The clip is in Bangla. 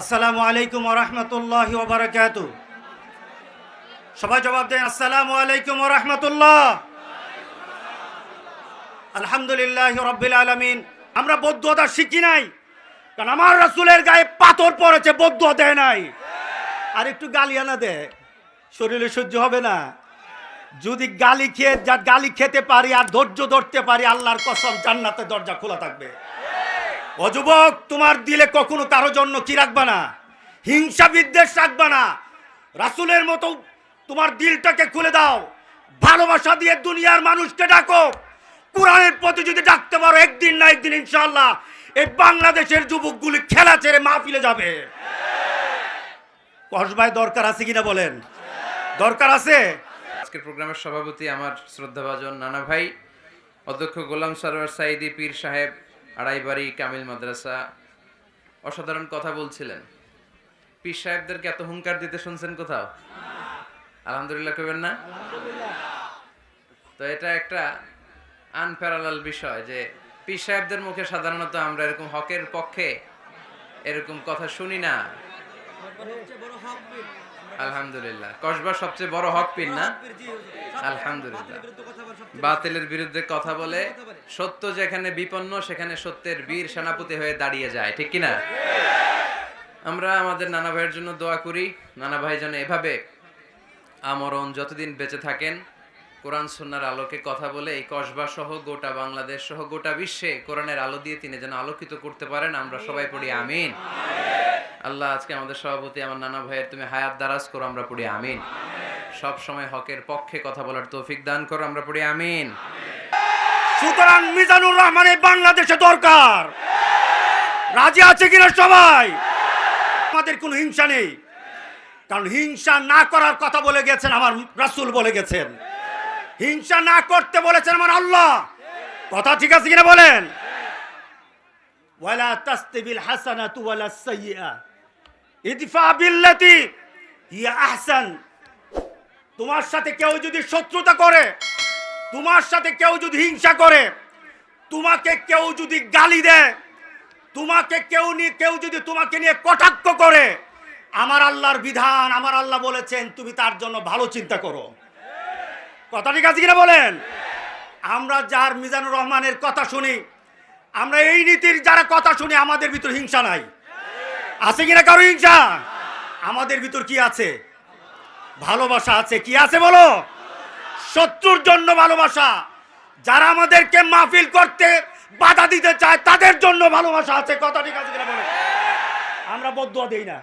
আসসালামু আলাইকুম রহমতুল্লাহ ওবরাকাত সবাই জবাব দেন, আসসালামু আলাইকুম রহমতুল্লাহ। আলহামদুলিল্লাহ রব্বিল আলমিন। আমরা বৌদ্ধতা শিখি নাই, কারণ আমার রাসুলের গায়ে পাথর পড়েছে, বৌদ্ধ দেয় নাই। আর একটু গালিয়ানা দে, শরীরে সহ্য হবে না। যদি গালি খেয়ে গালি খেতে পারি আর ধৈর্য ধরতে পারি, আল্লাহর কসম জান্নাতে দরজা খোলা থাকবে। ও যুবক তোমার দিলে কখনো কারও জন্য কি রাখবা না? হিংসা বিদ্বেষ রাখবা না। রাসুলের মতো তোমার দিলটাকে খুলে দাও। ভালোবাসা দিয়ে দুনিয়ার মানুষকে ডাকো। কোরআনের প্রতি যদি ডাকতে পারো, একদিন না একদিন ইনশাল্লাহ এই বাংলাদেশের যুবকগুলি খেলা ছেড়ে মাহফিলে যাবে। কসবাই দরকার আছে কিনা বলেন? দরকার আছে? আজকের প্রোগ্রামের সভাপতি আমার শ্রদ্ধাভাজন নানা ভাই, অধ্যক্ষ গোলাম সরোয়ার সাইদি পীর সাহেব আড়াইবাড়ি কামিল মাদ্রাসা অসাধারণ কথা বলছিলেন। পীর সাহেবদেরকে এত হুঙ্কার দিতে শুনছেন কোথাও? আলহামদুলিল্লাহ কবেন না? তো এটা একটা আনপ্যারালাল বিষয় যে পীর সাহেবদের মুখে সাধারণত আমরা এরকম হকের পক্ষে এরকম কথা শুনি না। আলহামদুলিল্লাহ। কসবা সবচেয়ে বড় হক পীর না? আলহামদুলিল্লাহ। বাতিলের বিরুদ্ধে কথা বলে সত্য যেখানে বিপন্ন সেখানে সত্যের বীর সেনাপতি হয়ে দাঁড়িয়ে যায়। ঠিক কিনা? আমরা আমাদের নানা ভাইয়ের জন্য দোয়া করি। নানা ভাই যেন এভাবে আমরণ যতদিন বেঁচে থাকেন কোরআন সুন্নার আলোকে কথা বলে এই কসবা সহ গোটা বাংলাদেশ সহ গোটা বিশ্বে কোরআনের আলো দিয়ে তিনি যেন আলোকিত করতে পারেন। আমরা সবাই পড়ি আমিন। আল্লাহ আজকে আমাদের সভাপতি, আমার নানা ভাইয়ের তুমি হায়াত দারাজ করো, আমরা পড়ি আমিন। সব সময় হকের পক্ষে কথা বলার তৌফিক দান করো, আমরা পড়ি আমিন। সুতরাং মিজানুর রহমানের বাংলাদেশে দরকার। রাজি আছে কিনা সবাই? আমাদের কোনো হিংসা নেই। কারণ হিংসা না করার কথা বলে গেছেন আমার রাসূল বলে গেছেন। হিংসা না করতে বলেছেন আমার আল্লাহ। কথা ঠিক আছে কিনা বলেন? ওয়ালা তাস্তিবিল হাসানাতু ওয়ালা সাইয়্যা ইদফা বিল্লাতি হিয়া আহসান। তোমার সাথে কেউ যদি শত্রুতা করে, তোমার সাথে কেউ যদি হিংসা করে, তোমাকে কেউ যদি গালি দেয়, তোমাকে কেউ নিয়ে কেউ যদি তোমাকে নিয়ে কটাক্ষ করে, আমার আল্লাহর বিধান, আমার আল্লাহ বলেছেন, তুমি তার জন্য ভালো চিন্তা করো। কথা ঠিক আছে কিনা বলেন? আমরা যার মিজানুর রহমানের কথা শুনি, আমরা এই নীতির যারা কথা শুনি, আমাদের ভিতর হিংসা নাই। আছে কিনা কারও হিংসা? আমাদের ভিতর কি আছে? ভালোবাসা আছে। কি আছে বলো? শত্রুর জন্য ভালোবাসা। যারা আমাদেরকে মাহফিল করতে বাধা দিতে চায়, তাদের জন্য ভালোবাসা আছে। কথা ঠিক আছে কিনা বলো? আমরা বদুয়া দেই না।